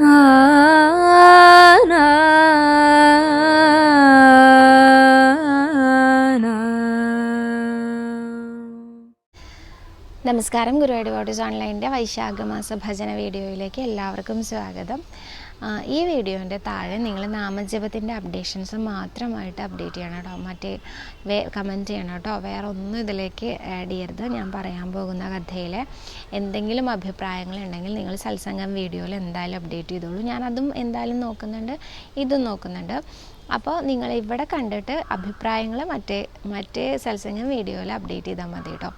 啊。നമസ്കാരം. Guruvayur waters ഓൺലൈന്റെ വൈശാഖമാസ ഭജന വീഡിയോയിലേക്ക് എല്ലാവർക്കും സ്വാഗതം. ഈ വീഡിയോന്റെ താഴെ നിങ്ങൾ നാമജപത്തിന്റെ അപ്ഡേഷൻസ് മാത്രമായിട്ട് അപ്ഡേറ്റ് ചെയ്യണം കേട്ടോ. മറ്റേ വേ കമന്റ് ചെയ്യണം കേട്ടോ. വേറെ ഒന്നും ഇതിലേക്ക് ആഡ് ചെയ്യരുത്. ഞാൻ പറയാൻ പോകുന്ന കഥയിലെ എന്തെങ്കിലും അഭിപ്രായങ്ങൾ ഉണ്ടെങ്കിൽ നിങ്ങൾ സത്സംഗം വീഡിയോയിൽ എന്തായാലും അപ്ഡേറ്റ് ചെയ്തോളൂ. ഞാനതും എന്തായാലും നോക്കുന്നുണ്ട് ഇതും നോക്കുന്നുണ്ട്. അപ്പോൾ നിങ്ങൾ ഇവിടെ കണ്ടിട്ട് അഭിപ്രായങ്ങൾ മറ്റേ മറ്റേ സത്സംഗം വീഡിയോയിൽ അപ്ഡേറ്റ് ചെയ്താൽ മതി കേട്ടോ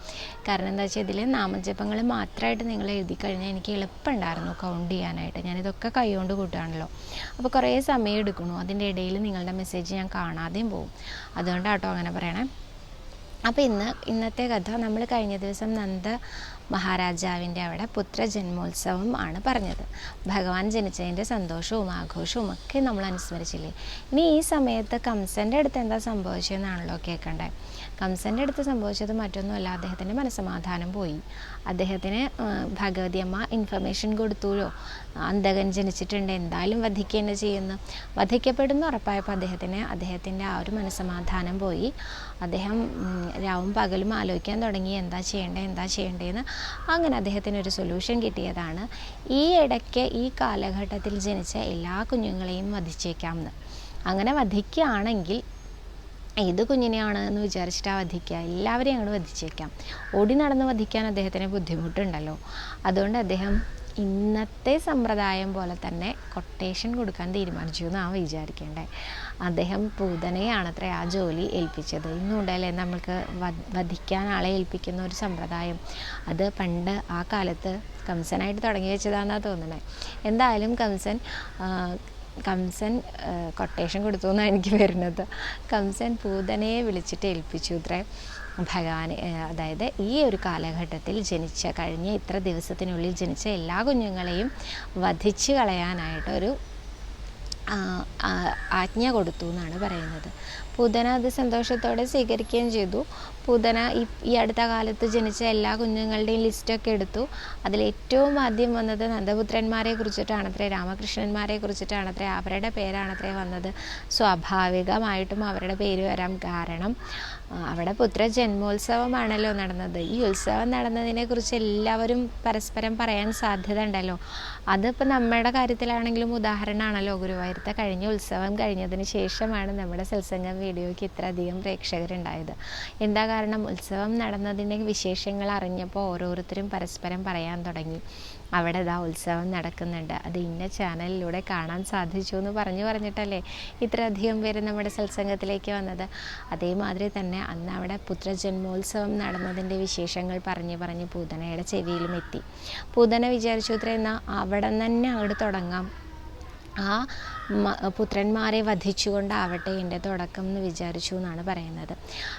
കാരണം എന്താ വെച്ചാൽ ഇതിൽ നാമജപങ്ങൾ മാത്രമായിട്ട് നിങ്ങൾ എഴുതി കഴിഞ്ഞാൽ എനിക്ക് എളുപ്പമുണ്ടായിരുന്നു കൗണ്ട് ചെയ്യാനായിട്ട്. ഞാനിതൊക്കെ കൈകൊണ്ട് കൂട്ടുകയാണല്ലോ. അപ്പോൾ കുറേ സമയം എടുക്കണു അതിന്റെ ഇടയിൽ നിങ്ങളുടെ മെസ്സേജ് ഞാൻ കാണാതെയും പോകും. അതുകൊണ്ടാട്ടോ അങ്ങനെ പറയണേ. അപ്പോൾ ഇന്ന് ഇന്നത്തെ കഥ നമ്മൾ കഴിഞ്ഞ ദിവസം നന്ദ മഹാരാജാവിന്റെ അവിടെ പുത്രജന്മോത്സവം ആണ് പറഞ്ഞത്. ഭഗവാൻ ജനിച്ചതിന്റെ സന്തോഷവും ആഘോഷവും ഒക്കെ നമ്മൾ അനുസ്മരിച്ചില്ലേ? ഇനി ഈ സമയത്ത് കംസന്റെ അടുത്ത് എന്താ സംഭവിച്ചതെന്നാണല്ലോ കേൾക്കണ്ടേ കംസന്റെ അടുത്ത് സംഭവിച്ചത് മറ്റൊന്നുമല്ല അദ്ദേഹത്തിന്റെ മനസ്സമാധാനം പോയി. അദ്ദേഹത്തിന് ഭഗവതി അമ്മ ഇൻഫർമേഷൻ കൊടുത്തുല്ലോ. അന്തകൻ ജനിച്ചിട്ടുണ്ട് എന്തായാലും വധിക്കുക ചെയ്യുന്നു വധിക്കപ്പെടുന്ന ഉറപ്പായപ്പോൾ അദ്ദേഹത്തിന് അദ്ദേഹത്തിന്റെ ആ ഒരു മനസ്സമാധാനം പോയി. അദ്ദേഹം രാവും പകലും ആലോചിക്കാൻ തുടങ്ങി എന്താ ചെയ്യേണ്ടത് എന്താ ചെയ്യേണ്ടതെന്ന് അങ്ങനെ അദ്ദേഹത്തിന് ഒരു സൊല്യൂഷൻ കിട്ടിയതാണ്. ഈ ഇടയ്ക്ക് ഈ കാലഘട്ടത്തിൽ ജനിച്ച എല്ലാ കുഞ്ഞുങ്ങളെയും വധിച്ചേക്കാമെന്ന്. അങ്ങനെ വധിക്കുകയാണെങ്കിൽ ഏത് കുഞ്ഞിനെയാണ് എന്ന് വിചാരിച്ചിട്ട് വധിക്കുക? എല്ലാവരെയും അങ്ങോട്ട് വധിച്ചേക്കാം. ഓടി നടന്ന് വധിക്കാൻ അദ്ദേഹത്തിന് ബുദ്ധിമുട്ടുണ്ടല്ലോ. അതുകൊണ്ട് അദ്ദേഹം ഇന്നത്തെ സമ്പ്രദായം പോലെ തന്നെ കൊട്ടേഷൻ കൊടുക്കാൻ തീരുമാനിച്ചു എന്നാണ് വിചാരിക്കേണ്ടത് അദ്ദേഹം പൂതനയാണത്രേ ആ ജോലി ഏൽപ്പിച്ചത്. ഇന്നുണ്ടല്ലേ നമ്മൾക്ക് വധിക്കാൻ ആളെ ഏൽപ്പിക്കുന്ന ഒരു സമ്പ്രദായം. അത് പണ്ട് ആ കാലത്ത് കംസനായിട്ട് തുടങ്ങി വെച്ചതാണെന്നാണ് തോന്നുന്നത് എന്തായാലും കംസൻ കംസൻ കൊട്ടേഷൻ കൊടുത്തു എന്നാണ് എനിക്ക് വരുന്നത്. കംസൻ പൂതനയെ വിളിച്ചിട്ട് ഏൽപ്പിച്ചു ഇത്രേ. ഭഗവാൻ അതായത് ഈ ഒരു കാലഘട്ടത്തിൽ ജനിച്ച കഴിഞ്ഞ ഇത്ര ദിവസത്തിനുള്ളിൽ ജനിച്ച എല്ലാ കുഞ്ഞുങ്ങളെയും വധിച്ചു കളയാനായിട്ട് ഒരു ആ, ആ, ആജ്ഞ കൊടുത്തു എന്നാണ് പറയുന്നത്. പുതന അത് സന്തോഷത്തോടെ സ്വീകരിക്കുകയും ചെയ്തു. പുതന ഈ ഈ അടുത്ത കാലത്ത് ജനിച്ച എല്ലാ കുഞ്ഞുങ്ങളുടെയും ലിസ്റ്റൊക്കെ എടുത്തു. അതിൽ ഏറ്റവും ആദ്യം വന്നത് നന്ദപുത്രന്മാരെ കുറിച്ചിട്ടാണത്രേ രാമകൃഷ്ണന്മാരെ കുറിച്ചിട്ടാണത്രേ അവരുടെ പേരാണത്രേ വന്നത്. സ്വാഭാവികമായിട്ടും അവരുടെ പേര് വരാൻ കാരണം അവിടെ പുത്ര ജന്മോത്സവമാണല്ലോ നടന്നത്. ഈ ഉത്സവം നടന്നതിനെക്കുറിച്ച് എല്ലാവരും പരസ്പരം പറയാൻ സാധ്യത ഉണ്ടല്ലോ അതിപ്പോൾ നമ്മുടെ കാര്യത്തിലാണെങ്കിലും ഉദാഹരണമാണല്ലോ. ഗുരുവായൂരത്തെ കഴിഞ്ഞ ഉത്സവം കഴിഞ്ഞതിന് ശേഷമാണ് നമ്മുടെ സത്സംഗം വീഡിയോയ്ക്ക് ഇത്ര അധികം പ്രേക്ഷകരുണ്ടായത്. എന്താ കാരണം? ഉത്സവം നടന്നതിന്റെ വിശേഷങ്ങൾ അറിഞ്ഞപ്പോൾ ഓരോരുത്തരും പരസ്പരം പറയാൻ തുടങ്ങി. അവിടെ ഇതാ ഉത്സവം നടക്കുന്നുണ്ട്. അത് ഇന്ന ചാനലിലൂടെ കാണാൻ സാധിച്ചു എന്ന് പറഞ്ഞു പറഞ്ഞിട്ടല്ലേ ഇത്രയധികം പേര് നമ്മുടെ സത്സംഗത്തിലേക്ക് വന്നത്. അതേമാതിരി തന്നെ അന്ന് അവിടെ പുത്രജന്മോത്സവം നടന്നതിന്റെ വിശേഷങ്ങൾ പറഞ്ഞു പറഞ്ഞ് പൂതനയുടെ ചെവിയിലും എത്തി. പൂതന വിചാരിച്ചു ഇത്ര എന്നാൽ അവിടെ തന്നെ അങ്ങോട്ട് തുടങ്ങാം. ആ പുത്രന്മാരെ വധിച്ചുകൊണ്ടാവട്ടെ എന്റെ തുടക്കം എന്ന് വിചാരിച്ചു എന്നാണ് പറയുന്നത്.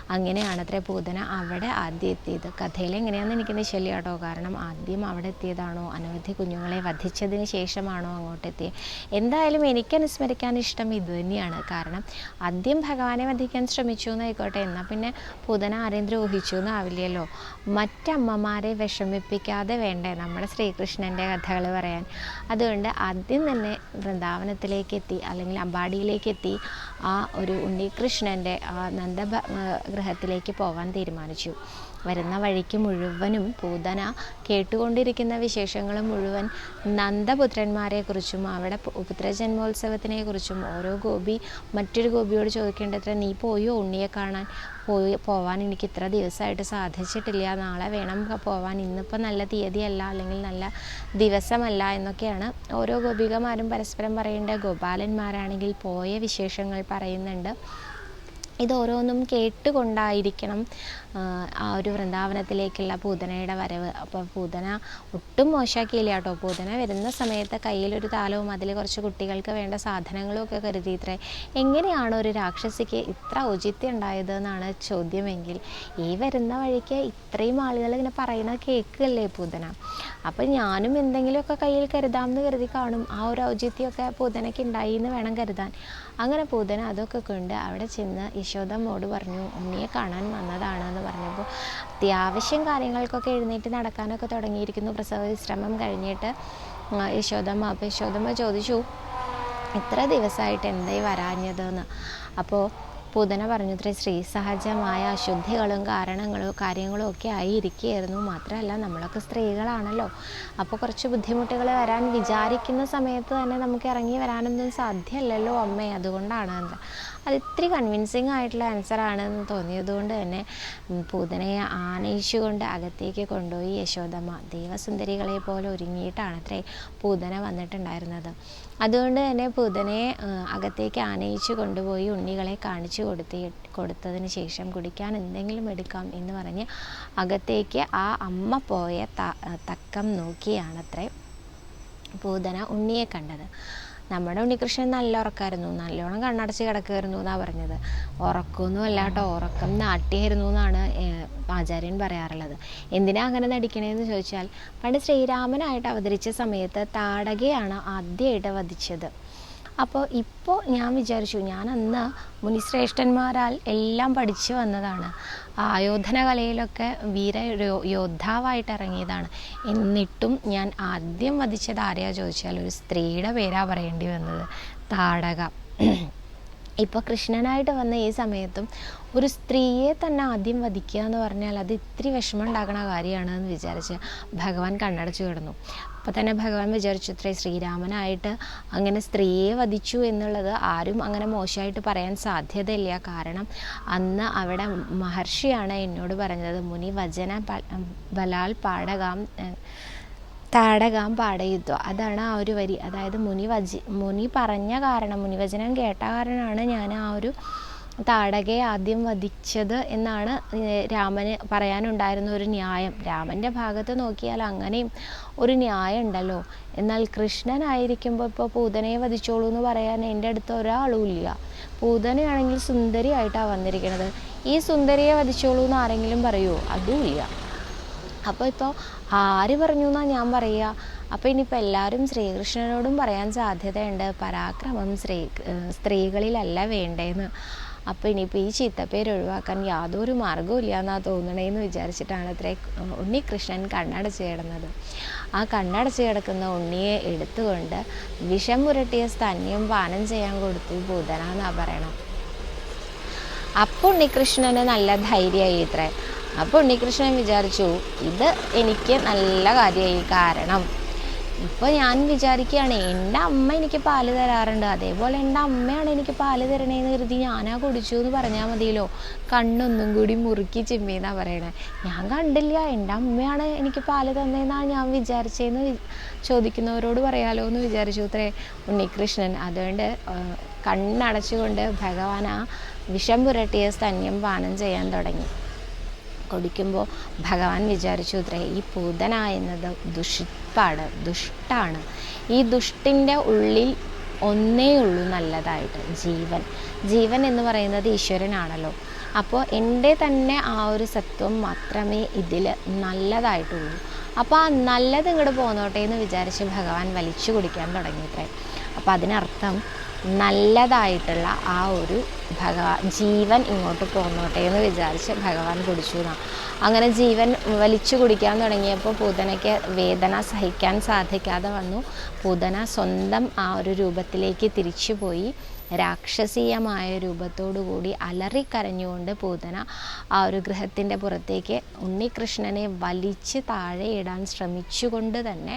അങ്ങനെയാണത്രേ പൂതന അവിടെ ആദ്യം എത്തിയത് കഥയിൽ എങ്ങനെയാണെന്ന് എനിക്ക് നിശ്ചല്ല കേട്ടോ. കാരണം ആദ്യം അവിടെ എത്തിയതാണോ? അനവധി കുഞ്ഞുങ്ങളെ വധിച്ചതിന് ശേഷമാണോ അങ്ങോട്ട് എത്തിയത് എന്തായാലും എനിക്ക് അനുസ്മരിക്കാൻ ഇഷ്ടം ഇത് തന്നെയാണ്. കാരണം ആദ്യം ഭഗവാനെ വധിക്കാൻ ശ്രമിച്ചു എന്നായിക്കോട്ടെ. എന്നാൽ പിന്നെ പൂതന ആരെയും ദ്രോഹിച്ചു എന്നാവില്ലല്ലോ. മറ്റമ്മമാരെ വിഷമിപ്പിക്കാതെ വേണ്ടേ? നമ്മുടെ ശ്രീകൃഷ്ണന്റെ കഥകൾ പറയാൻ. അതുകൊണ്ട് ആദ്യം തന്നെ വൃന്ദാവനത്തിലേക്ക് എത്തി അല്ലെങ്കിൽ അമ്പാടിയിലേക്ക് എത്തി ആ ഒരു ഉണ്ണികൃഷ്ണന്റെ ആ നന്ദ ഗ്രഹത്തിലേക്ക് പോകാൻ തീരുമാനിച്ചു. വരുന്ന വഴിക്ക് മുഴുവനും പൂതന കേട്ടുകൊണ്ടിരിക്കുന്ന വിശേഷങ്ങൾ മുഴുവൻ നന്ദപുത്രന്മാരെക്കുറിച്ചും അവിടെ പു- പുത്രജന്മോത്സവത്തിനെ കുറിച്ചും ഓരോ ഗോപി മറ്റൊരു ഗോപിയോട് ചോദിക്കേണ്ടത്ര നീ പോയോ ഉണ്ണിയെ കാണാൻ? പോയി പോവാൻ എനിക്ക് ഇത്ര ദിവസമായിട്ട് സാധിച്ചിട്ടില്ല. നാളെ വേണം പോവാൻ. ഇന്നിപ്പോൾ നല്ല തീയതിയല്ല അല്ലെങ്കിൽ നല്ല ദിവസമല്ല എന്നൊക്കെയാണ് ഓരോ ഗോപികമാരും പരസ്പരം പറയേണ്ട. ഗോപാലന്മാരാണെങ്കിൽ പോയ വിശേഷങ്ങൾ പറയുന്നുണ്ട്. ഇത് ഓരോന്നും കേട്ടുകൊണ്ടായിരിക്കണം ആ, ഒരു വൃന്ദാവനത്തിലേക്കുള്ള പൂതനയുടെ വരവ്. അപ്പോൾ പൂതന ഒട്ടും മോശമാക്കിയില്ല കേട്ടോ. പൂതന വരുന്ന സമയത്ത് കയ്യിലൊരു താലവും അതിൽ കുറച്ച് കുട്ടികൾക്ക് വേണ്ട സാധനങ്ങളും ഒക്കെ കരുതിയിത്രേ എങ്ങനെയാണ് ഒരു രാക്ഷസിക്ക് ഇത്ര ഔചിത്യം ഉണ്ടായത് എന്നാണ് ചോദ്യമെങ്കിൽ ഈ വരുന്ന വഴിക്ക് ഇത്രയും ആളുകൾ ഇങ്ങനെ പറയുന്നത് കേൾക്കല്ലേ പൂതന? അപ്പം ഞാനും എന്തെങ്കിലുമൊക്കെ കയ്യിൽ കരുതാമെന്ന് കരുതി കാണും. ആ ഒരു ഔചിത്യമൊക്കെ പൂതനയ്ക്ക് ഉണ്ടായി എന്ന് വേണം കരുതാൻ. അങ്ങനെ പൂതന അതൊക്കെ കൊണ്ട് അവിടെ ചെന്ന് യശോദമ്മോട് പറഞ്ഞു ഉണ്ണിയെ കാണാൻ വന്നതാണ് എന്ന് പറഞ്ഞപ്പോൾ അത്യാവശ്യം കാര്യങ്ങൾക്കൊക്കെ എഴുന്നേറ്റ് നടക്കാനൊക്കെ തുടങ്ങിയിരിക്കുന്നു. പ്രസവ വിശ്രമം കഴിഞ്ഞിട്ട് യശോദമ്മ അപ്പോൾ യശോദമ്മ ചോദിച്ചു ഇത്ര ദിവസമായിട്ട് എന്തായി വരാഞ്ഞതെന്ന്? അപ്പോൾ പൂതന പറഞ്ഞു ഇത്ര സ്ത്രീ സഹജമായ അശുദ്ധികളും കാരണങ്ങളും കാര്യങ്ങളും ഒക്കെ ആയി ആയിരിക്കുകയായിരുന്നു. മാത്രമല്ല നമ്മളൊക്കെ സ്ത്രീകളാണല്ലോ. അപ്പോൾ കുറച്ച് ബുദ്ധിമുട്ടുകൾ വരാൻ വിചാരിക്കുന്ന സമയത്ത് തന്നെ നമുക്ക് ഇറങ്ങി വരാനൊന്നും സാധ്യമല്ലല്ലോ അമ്മേ. അതുകൊണ്ടാണ് അത് ഇത്തിരി കൺവിൻസിങ് ആയിട്ടുള്ള ആൻസറാണെന്ന് തോന്നിയതുകൊണ്ട് തന്നെ പൂതനെ പൂതനയെ ആനയിച്ചുകൊണ്ട് അകത്തേക്ക് കൊണ്ടുപോയി യശോദമ്മ ദേവസുന്ദരികളെ പോലെ ഒരുങ്ങിയിട്ടാണ് അത്രേ പൂതന വന്നിട്ടുണ്ടായിരുന്നത്. അതുകൊണ്ട് തന്നെ പൂതനയെ അകത്തേക്ക് ആനയിച്ച് കൊണ്ടുപോയി ഉണ്ണികളെ കാണിച്ചു കൊടുത്തി കൊടുത്തതിന് ശേഷം കുടിക്കാൻ എന്തെങ്കിലും എടുക്കാം എന്ന് പറഞ്ഞ് അകത്തേക്ക് ആ അമ്മ പോയ തക്കം നോക്കിയാണത്രേ പൂതന ഉണ്ണിയെ കണ്ടത്. നമ്മുടെ ഉണ്ണികൃഷ്ണൻ നല്ല ഉറക്കമായിരുന്നു നല്ലോണം കണ്ണടച്ച് കിടക്കുമായിരുന്നു എന്നാണ് പറഞ്ഞത്. ഉറക്കമൊന്നും അല്ല കേട്ടോ ഉറക്കം നാട്ടിയായിരുന്നു എന്നാണ് ആചാര്യൻ പറയാറുള്ളത്. എന്തിനാ അങ്ങനെ നടിക്കണേന്ന് ചോദിച്ചാൽ പണ്ട് ശ്രീരാമനായിട്ട് അവതരിച്ച സമയത്ത് താടകയാണ് ആദ്യമായിട്ട് വധിച്ചത്. അപ്പോൾ ഇപ്പോൾ ഞാൻ വിചാരിച്ചു ഞാൻ അന്ന് മുനിശ്രേഷ്ഠന്മാരാൽ എല്ലാം പഠിച്ചു വന്നതാണ്. ആയോധന കലയിലൊക്കെ വീര യോദ്ധാവായിട്ട് ഇറങ്ങിയതാണ് എന്നിട്ടും ഞാൻ ആദ്യം വധിച്ചത് ആരെയാ ചോദിച്ചാൽ ഒരു സ്ത്രീയുടെ പേരാ പറയേണ്ടി വന്നത്. താടക. ഇപ്പോൾ കൃഷ്ണനായിട്ട് വന്ന ഈ സമയത്തും ഒരു സ്ത്രീയെ തന്നെ ആദ്യം വധിക്കുക എന്ന് പറഞ്ഞാൽ അത് ഇത്തിരി വിഷമം ഉണ്ടാക്കുന്ന കാര്യമാണ് എന്ന് വിചാരിച്ച് ഭഗവാൻ കണ്ണടച്ചു കിടന്നു. അപ്പോൾ തന്നെ ഭഗവാൻ വിചാരിച്ചു ശ്രീരാമനായിട്ട് അങ്ങനെ സ്ത്രീയെ വധിച്ചു എന്നുള്ളത് ആരും അങ്ങനെ മോശമായിട്ട് പറയാൻ സാധ്യതയില്ല. കാരണം അന്ന് അവിടെ മഹർഷിയാണ് എന്നോട് പറഞ്ഞത് മുനി വചന ബലാൽ പാടകാം താടകാം പാടയുദ്ധം. അതാണ് ആ ഒരു വരി. അതായത് മുനി വജി മുനി പറഞ്ഞ കാരണം മുനിവചനം കേട്ട കാരണമാണ് ഞാൻ ആ ഒരു താടകയെ ആദ്യം വധിച്ചത് എന്നാണ് രാമന് പറയാനുണ്ടായിരുന്ന ഒരു ന്യായം. രാമന്റെ ഭാഗത്ത് നോക്കിയാൽ അങ്ങനെയും ഒരു ന്യായം ഉണ്ടല്ലോ. എന്നാൽ കൃഷ്ണനായിരിക്കുമ്പോൾ ഇപ്പോൾ പൂതനയെ വധിച്ചോളൂ എന്ന് പറയാൻ എന്റെ അടുത്ത് ഒരാളും ഇല്ല പൂതനയാണെങ്കിൽ സുന്ദരിയായിട്ടാണ് വന്നിരിക്കുന്നത് ഈ സുന്ദരിയെ വധിച്ചോളൂ എന്ന് ആരെങ്കിലും പറയുമോ അതും ഇല്ല അപ്പോൾ ഇപ്പോൾ ആര് പറഞ്ഞു എന്നാണ് ഞാൻ പറയുക അപ്പോൾ ഇനിയിപ്പോൾ എല്ലാവരും ശ്രീകൃഷ്ണനോടും പറയാൻ സാധ്യതയുണ്ട്. പരാക്രമം സ്ത്രീ സ്ത്രീകളിലല്ല വേണ്ടേന്ന്. അപ്പോൾ ഇനിയിപ്പോൾ ഈ ചീത്തപ്പേര് ഒഴിവാക്കാൻ യാതൊരു മാർഗവും ഇല്ല എന്നാണ് തോന്നണേന്ന് വിചാരിച്ചിട്ടാണ് അത്രേ ഉണ്ണികൃഷ്ണൻ കണ്ണടച്ച് കിടന്നത്. ആ കണ്ണടച്ച് കിടക്കുന്ന ഉണ്ണിയെ എടുത്തുകൊണ്ട് വിഷം പുരട്ടിയ സ്തന്യം പാനം ചെയ്യാൻ കൊടുത്തു പൂതന എന്നാണ് പറയണം അപ്പോൾ ഉണ്ണികൃഷ്ണന് നല്ല ധൈര്യമായി ഇത്രേ. അപ്പോൾ ഉണ്ണികൃഷ്ണൻ വിചാരിച്ചു ഇത് എനിക്ക് നല്ല കാര്യമായി കാരണം. ഇപ്പോൾ ഞാൻ വിചാരിക്കുകയാണ് എന്റെ അമ്മ എനിക്ക് പാൽ തരാറുണ്ട്. അതേപോലെ എന്റെ അമ്മയാണ് എനിക്ക് പാൽ തരണേന്ന് കരുതി ഞാനാ കുടിച്ചു എന്ന് പറഞ്ഞാൽ മതിയല്ലോ. കണ്ണൊന്നും കൂടി മുറുക്കി ചിമ്മിന്നാണ് പറയണേ. ഞാൻ കണ്ടില്ല എന്റെ അമ്മയാണ് എനിക്ക് പാൽ തന്നേന്നാണ് ഞാൻ വിചാരിച്ചതെന്ന് ചോദിക്കുന്നവരോട് പറയാലോ എന്ന് വിചാരിച്ചു അത്രേ ഉണ്ണികൃഷ്ണൻ. അതുകൊണ്ട് കണ്ണടച്ചുകൊണ്ട് ഭഗവാൻ ആ വിഷം പുരട്ടിയ സ്തന്യം പാനം ചെയ്യാൻ തുടങ്ങി. കുടിക്കുമ്പോൾ ഭഗവാൻ വിചാരിച്ചു ഇത്രേ ഈ പൂതന എന്നത് ദുഷിപ്പാണ് ദുഷ്ടാണ്. ഈ ദുഷ്ടിന്റെ ഉള്ളിൽ ഒന്നേ ഉള്ളൂ നല്ലതായിട്ട് ജീവൻ. ജീവൻ എന്ന് പറയുന്നത് ഈശ്വരനാണല്ലോ. അപ്പോൾ എന്റെ തന്നെ ആ ഒരു സത്വം മാത്രമേ ഇതിൽ നല്ലതായിട്ടുള്ളൂ. അപ്പോൾ ആ നല്ലത് ഇങ്ങോട്ട് പോന്നോട്ടെ എന്ന് വിചാരിച്ച് ഭഗവാൻ വലിച്ചു കുടിക്കാൻ തുടങ്ങിയത്രേ അപ്പോൾ അതിനർത്ഥം നല്ലതായിട്ടുള്ള ആ ഒരു ഭഗവാൻ ജീവൻ ഇങ്ങോട്ട് പോന്നോട്ടെ എന്ന് വിചാരിച്ച് ഭഗവാൻ കുടിച്ചു എന്നാണ് അങ്ങനെ ജീവൻ വലിച്ചു കുടിക്കാൻ തുടങ്ങിയപ്പോൾ പൂതനയ്ക്ക് വേദന സഹിക്കാൻ സാധിക്കാതെ വന്നു. പൂതന സ്വന്തം ആ ഒരു രൂപത്തിലേക്ക് തിരിച്ചുപോയി രാക്ഷസീയമായ രൂപത്തോടു കൂടി അലറിക്കരഞ്ഞുകൊണ്ട് പൂതന ആ ഒരു ഗൃഹത്തിന്റെ പുറത്തേക്ക് ഉണ്ണികൃഷ്ണനെ വലിച്ച് താഴെയിടാൻ ശ്രമിച്ചുകൊണ്ട് തന്നെ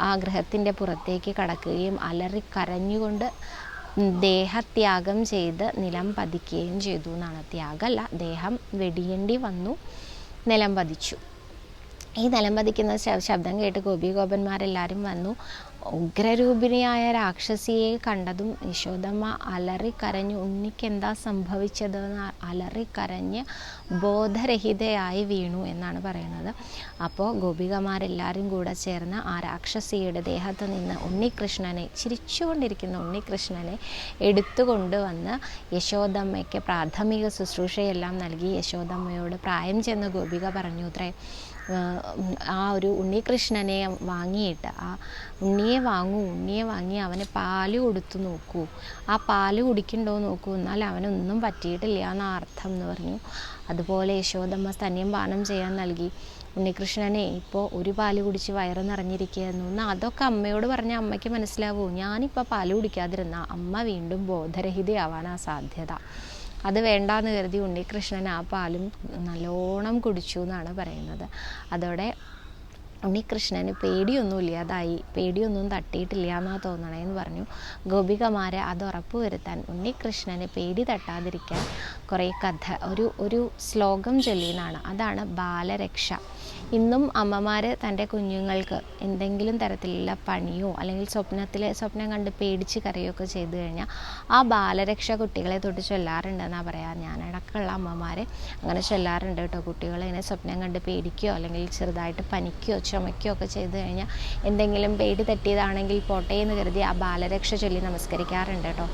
ആ ഗ്രഹത്തിന്റെ പുറത്തേക്ക് കടക്കുകയും അലറിക്കരഞ്ഞുകൊണ്ട് ദേഹത്യാഗം ചെയ്ത് നിലം പതിക്കുകയും ചെയ്തു എന്നാണ് ത്യാഗമല്ല ദേഹം വെടിയേണ്ടി വന്നു നിലം പതിച്ചു. ഈ നിലം പതിക്കുന്ന ശബ്ദം കേട്ട് ഗോപികോപന്മാരെല്ലാവരും വന്നു. ഉഗ്രരൂപിണിയായ രാക്ഷസിയെ കണ്ടതും യശോദമ്മ അലറിക്കരഞ്ഞു ഉണ്ണിക്ക് എന്താ സംഭവിച്ചതെന്ന് അലറിക്കരഞ്ഞ് ബോധരഹിതയായി വീണു എന്നാണ് പറയുന്നത്. അപ്പോൾ ഗോപികമാരെല്ലാവരും കൂടെ ചേർന്ന് ആ രാക്ഷസിയുടെ ദേഹത്ത് നിന്ന് ഉണ്ണികൃഷ്ണനെ ചിരിച്ചുകൊണ്ടിരിക്കുന്ന ഉണ്ണികൃഷ്ണനെ എടുത്തുകൊണ്ട് വന്ന് യശോദമ്മയ്ക്ക് പ്രാഥമിക ശുശ്രൂഷയെല്ലാം നൽകി. യശോദമ്മയോട് പ്രായം ചെന്ന ഗോപിക പറഞ്ഞു അത്രേ ആ ഒരു ഉണ്ണികൃഷ്ണനെ വാങ്ങിയിട്ട് ആ ഉണ്ണിയെ വാങ്ങൂ ഉണ്ണിയെ വാങ്ങി അവന് പാൽ കൊടുത്തു നോക്കൂ. ആ പാൽ കുടിക്കണ്ടോ നോക്കൂ എന്നാൽ അവനൊന്നും പറ്റിയിട്ടില്ല എന്ന അർത്ഥം എന്ന് പറഞ്ഞു. അതുപോലെ യശോദമ്മ സ്തന്യം പാനം ചെയ്യാൻ നൽകി. ഉണ്ണികൃഷ്ണനെ ഇപ്പോൾ ഒരു പാൽ കുടിച്ച് വയറ് നിറഞ്ഞിരിക്കുകയായിരുന്നു എന്നാൽ അതൊക്കെ അമ്മയോട് പറഞ്ഞ അമ്മയ്ക്ക് മനസ്സിലാവൂ. ഞാനിപ്പോൾ പാൽ കുടിക്കാതിരുന്ന അമ്മ വീണ്ടും ബോധരഹിതയാവാനാ സാധ്യത. അത് വേണ്ടാന്ന് കരുതി ഉണ്ണികൃഷ്ണൻ ആ പാലും നല്ലോണം കുടിച്ചു എന്നാണ് പറയുന്നത്. അതോടെ ഉണ്ണികൃഷ്ണന് പേടിയൊന്നുമില്ലാതായി പേടിയൊന്നും തട്ടിയിട്ടില്ല എന്നാ തോന്നണേന്ന് പറഞ്ഞു. ഗോപികമാരെ അത് ഉറപ്പുവരുത്താൻ ഉണ്ണികൃഷ്ണന് പേടി തട്ടാതിരിക്കാൻ കുറേ കഥ ഒരു ഒരു ശ്ലോകം ചൊല്ലിയെന്നാണ്. അതാണ് ബാലരക്ഷ. ഇന്നും അമ്മമാർ തന്റെ കുഞ്ഞുങ്ങൾക്ക് എന്തെങ്കിലും തരത്തിലുള്ള പണിയോ അല്ലെങ്കിൽ സ്വപ്നത്തിൽ സ്വപ്നം കണ്ട് പേടിച്ച് കരയൊക്കെ ചെയ്തു കഴിഞ്ഞാൽ ആ ബാലരക്ഷ കുട്ടികളെ തൊട്ട് ചൊല്ലാറുണ്ടെന്നാണ് പറയാം. ഞാനടക്കമുള്ള അമ്മമാരെ അങ്ങനെ ചൊല്ലാറുണ്ട് കേട്ടോ. കുട്ടികളെ ഇങ്ങനെ സ്വപ്നം കണ്ട് പേടിക്കുകയോ അല്ലെങ്കിൽ ചെറുതായിട്ട് പനിക്കുകയോ ചുമക്കുകയോ ഒക്കെ ചെയ്തു കഴിഞ്ഞാൽ എന്തെങ്കിലും പേടി തട്ടിയതാണെങ്കിൽ പോട്ടെ എന്ന് കരുതി ആ ബാലരക്ഷ ചൊല്ലി നമസ്കരിക്കാറുണ്ട് കേട്ടോ.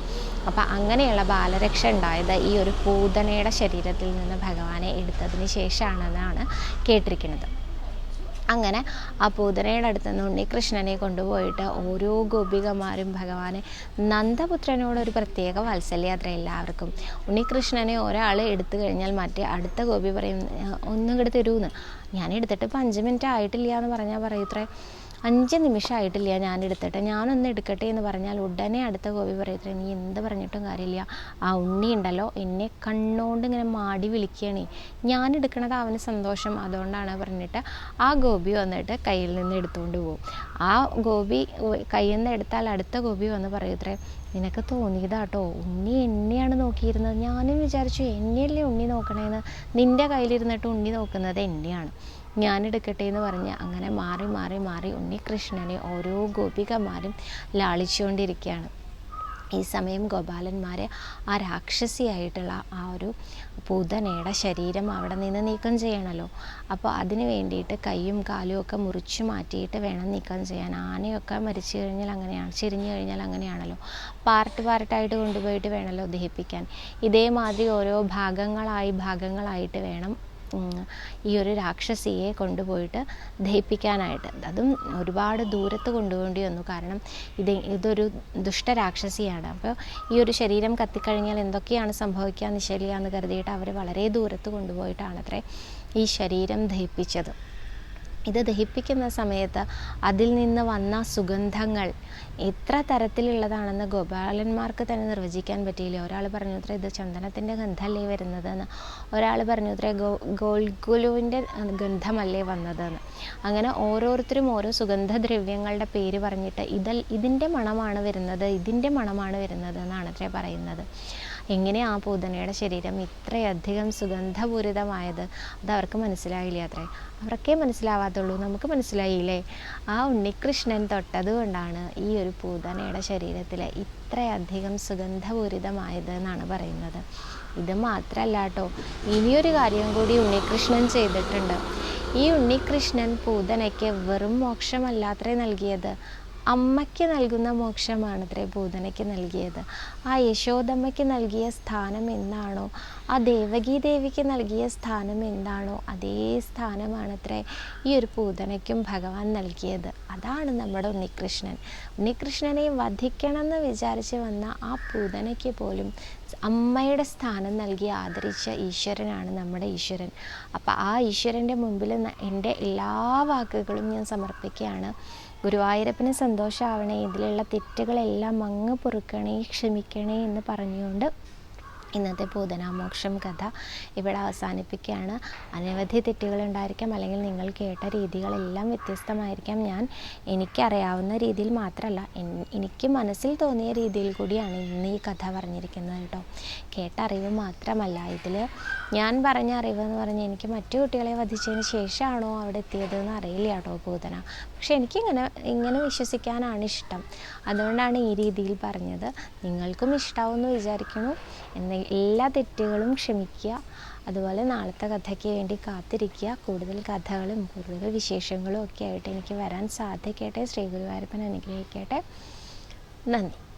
അപ്പോൾ അങ്ങനെയുള്ള ബാലരക്ഷ ഉണ്ടായത് ഈ ഒരു പൂതനയുടെ ശരീരത്തിൽ നിന്ന് ഭഗവാനെ എടുത്തതിന് ശേഷമാണെന്നാണ് കേട്ടിരിക്കുന്നത്. അങ്ങനെ ആ പൂതനയുടെ അടുത്ത് നിന്ന് ഉണ്ണികൃഷ്ണനെ കൊണ്ടുപോയിട്ട് ഓരോ ഗോപികമാരും ഭഗവാനെ നന്ദപുത്രനോട് ഒരു പ്രത്യേക വാത്സല്യാത്ര എല്ലാവർക്കും. ഉണ്ണികൃഷ്ണനെ ഒരാൾ എടുത്തു കഴിഞ്ഞാൽ മറ്റേ അടുത്ത ഗോപി പറയും ഒന്നും ഇങ്ങോട്ട് തരൂന്ന്. ഞാൻ എടുത്തിട്ട് ഇപ്പം അഞ്ച് മിനിറ്റ് ആയിട്ടില്ല എന്ന് പറഞ്ഞാൽ പറയൂത്രേ അഞ്ച് നിമിഷമായിട്ടില്ല ഞാൻ എടുത്തിട്ട് ഞാനൊന്ന് എടുക്കട്ടെ എന്ന് പറഞ്ഞാൽ ഉടനെ അടുത്ത ഗോപി പറയത്തില്ല നീ എന്ത് പറഞ്ഞിട്ടും കാര്യമില്ല. ആ ഉണ്ണി ഉണ്ടല്ലോ എന്നെ കണ്ണോണ്ട് ഇങ്ങനെ മാടി വിളിക്കുകയാണ്. ഞാൻ എടുക്കണത് അവന് സന്തോഷം അതുകൊണ്ടാണ് പറഞ്ഞിട്ട് ആ ഗോപി വന്നിട്ട് കയ്യിൽ നിന്ന് എടുത്തുകൊണ്ട് പോകും ആ ഗോപി കയ്യിൽ നിന്ന് എടുത്താൽ അടുത്ത ഗോപി വന്ന് പറയത്രേ നിനക്ക് തോന്നിയതാട്ടോ ഉണ്ണി എന്നെയാണ് നോക്കിയിരുന്നത്. ഞാനും വിചാരിച്ചു എന്നെയല്ലേ ഉണ്ണി നോക്കണേന്ന്? നിന്റെ കയ്യിലിരുന്നിട്ട് ഉണ്ണി നോക്കുന്നത് എന്നെയാണ്. ഞാനെടുക്കട്ടെ എന്ന് പറഞ്ഞ് അങ്ങനെ മാറി മാറി മാറി ഉണ്ണികൃഷ്ണനെ ഓരോ ഗോപികമാരും ലാളിച്ചുകൊണ്ടിരിക്കുകയാണ്. ഈ സമയം ഗോപാലന്മാരെ ആ രാക്ഷസിയായിട്ടുള്ള ആ ഒരു പൂതനയുടെ ശരീരം അവിടെ നിന്ന് നീക്കം ചെയ്യണമല്ലോ അപ്പോൾ അതിന് വേണ്ടിയിട്ട് കൈയും കാലും ഒക്കെ മുറിച്ചു മാറ്റിയിട്ട് വേണം നീക്കം ചെയ്യാൻ. ആനയൊക്കെ മരിച്ചു കഴിഞ്ഞാൽ അങ്ങനെയാണ് ചിരിഞ്ഞു കഴിഞ്ഞാൽ അങ്ങനെയാണല്ലോ. പാർട്ട് പാർട്ടായിട്ട് കൊണ്ടുപോയിട്ട് വേണമല്ലോ ദഹിപ്പിക്കാൻ. ഇതേമാതിരി ഓരോ ഭാഗങ്ങളായി ഭാഗങ്ങളായിട്ട് വേണം ഈ ഒരു രാക്ഷസിയെ കൊണ്ടുപോയിട്ട് ദഹിപ്പിക്കാനായിട്ട്. അതും ഒരുപാട് ദൂരത്ത് കൊണ്ടുപോകേണ്ടി വന്നു. കാരണം ഇത് ഇതൊരു ദുഷ്ട രാക്ഷസിയാണ്. അപ്പോൾ ഈ ഒരു ശരീരം കത്തിക്കഴിഞ്ഞാൽ എന്തൊക്കെയാണ് സംഭവിക്കുക നിശ്ചയിക്കുക എന്ന് കരുതിയിട്ട് അവർ വളരെ ദൂരത്ത് കൊണ്ടുപോയിട്ടാണത്രേ ഈ ശരീരം ദഹിപ്പിച്ചത്. ഇത് ദഹിപ്പിക്കുന്ന സമയത്ത് അതിൽ നിന്ന് വന്ന സുഗന്ധങ്ങൾ എത്ര തരത്തിലുള്ളതാണെന്ന് ഗോപാലന്മാർക്ക് തന്നെ നിർവചിക്കാൻ പറ്റിയില്ല? ഒരാൾ പറഞ്ഞു അത്ര ഇത് ചന്ദനത്തിന്റെ ഗന്ധമല്ലേ വരുന്നതെന്ന്? ഒരാൾ പറഞ്ഞു അത്ര ഗോ ഗോൾഗുലുവിന്റെ ഗന്ധമല്ലേ വന്നതെന്ന്? അങ്ങനെ ഓരോരുത്തരും ഓരോ സുഗന്ധദ്രവ്യങ്ങളുടെ പേര് പറഞ്ഞിട്ട് ഇതൽ ഇതിന്റെ മണമാണ് വരുന്നത് ഇതിന്റെ മണമാണ് വരുന്നത് എന്നാണ് അത്രേ പറയുന്നത്. എങ്ങനെ ആ പൂതനയുടെ ശരീരം ഇത്രയധികം സുഗന്ധപൂരിതമായത്? അത് അവർക്ക് മനസ്സിലായില്ല അത്രേ? അവർക്കേ മനസ്സിലാവാത്തുള്ളൂ. നമുക്ക് മനസ്സിലായില്ലേ? ആ ഉണ്ണികൃഷ്ണൻ തൊട്ടതുകൊണ്ടാണ് ഈ ഒരു പൂതനയുടെ ശരീരത്തിൽ ഇത്രയധികം സുഗന്ധപൂരിതമായത് എന്നാണ് പറയുന്നത്. ഇത് മാത്രമല്ല കേട്ടോ. ഇനിയൊരു കാര്യം കൂടി ഉണ്ണികൃഷ്ണൻ ചെയ്തിട്ടുണ്ട്. ഈ ഉണ്ണികൃഷ്ണൻ പൂതനയ്ക്ക് വെറും മോക്ഷമല്ലാത്രേ നൽകിയത്. അമ്മയ്ക്ക് നൽകുന്ന മോക്ഷമാണത്രേ പൂതനയ്ക്ക് നൽകിയത്. ആ യശോദമ്മയ്ക്ക് നൽകിയ സ്ഥാനം എന്താണോ ആ ദേവകി ദേവിക്ക് നൽകിയ സ്ഥാനം എന്താണോ അതേ സ്ഥാനമാണത്രേ ഈ ഒരു പൂതനയ്ക്കും ഭഗവാൻ നൽകിയത്. അതാണ് നമ്മുടെ ഉണ്ണികൃഷ്ണൻ. ഉണ്ണികൃഷ്ണനെ വധിക്കണമെന്ന് വിചാരിച്ച് വന്ന ആ പൂതനയ്ക്ക് പോലും അമ്മയുടെ സ്ഥാനം നൽകി ആദരിച്ച ഈശ്വരനാണ് നമ്മുടെ ഈശ്വരൻ. അപ്പോൾ ആ ഈശ്വരന്റെ മുമ്പിൽ എന്റെ എല്ലാ വാക്കുകളും ഞാൻ സമർപ്പിക്കുകയാണ്. ഗുരുവായൂരപ്പന് സന്തോഷമാവണേ ഇതിലുള്ള തെറ്റുകളെല്ലാം അങ്ങ് പൊറുക്കണേ ക്ഷമിക്കണേ എന്ന് പറഞ്ഞുകൊണ്ട് ഇന്നത്തെ പൂതനാമോക്ഷം കഥ ഇവിടെ അവസാനിപ്പിക്കുകയാണ്. അനവധി തെറ്റുകളുണ്ടായിരിക്കാം അല്ലെങ്കിൽ നിങ്ങൾ കേട്ട രീതികളെല്ലാം വ്യത്യസ്തമായിരിക്കാം. ഞാൻ എനിക്കറിയാവുന്ന രീതിയിൽ മാത്രമല്ല എനിക്ക് മനസ്സിൽ തോന്നിയ രീതിയിൽ കൂടിയാണ് ഇന്ന് ഈ കഥ പറഞ്ഞിരിക്കുന്നത് കേട്ടോ. കേട്ട അറിവ് മാത്രമല്ല ഇതിൽ ഞാൻ പറഞ്ഞ അറിവ് എന്ന് പറഞ്ഞാൽ എനിക്ക് മറ്റു കുട്ടികളെ വധിച്ചതിന് ശേഷമാണോ അവിടെ എത്തിയതെന്ന് അറിയില്ല കേട്ടോ പൂതന പക്ഷെ എനിക്കിങ്ങനെ ഇങ്ങനെ വിശ്വസിക്കാനാണ് ഇഷ്ടം. അതുകൊണ്ടാണ് ഈ രീതിയിൽ പറഞ്ഞത്. നിങ്ങൾക്കും ഇഷ്ടമാവുമെന്ന് വിചാരിക്കുന്നു. എന്ന എല്ലാ തെറ്റുകളും ക്ഷമിക്കുക. അതുപോലെ നാളത്തെ കഥയ്ക്ക് വേണ്ടി കാത്തിരിക്കുക. കൂടുതൽ കഥകളും കൂടുതൽ വിശേഷങ്ങളും ഒക്കെ ആയിട്ട് എനിക്ക് വരാൻ സാധിക്കട്ടെ. ശ്രീ ഗുരുവായൂരപ്പൻ അനുഗ്രഹിക്കട്ടെ. നന്ദി.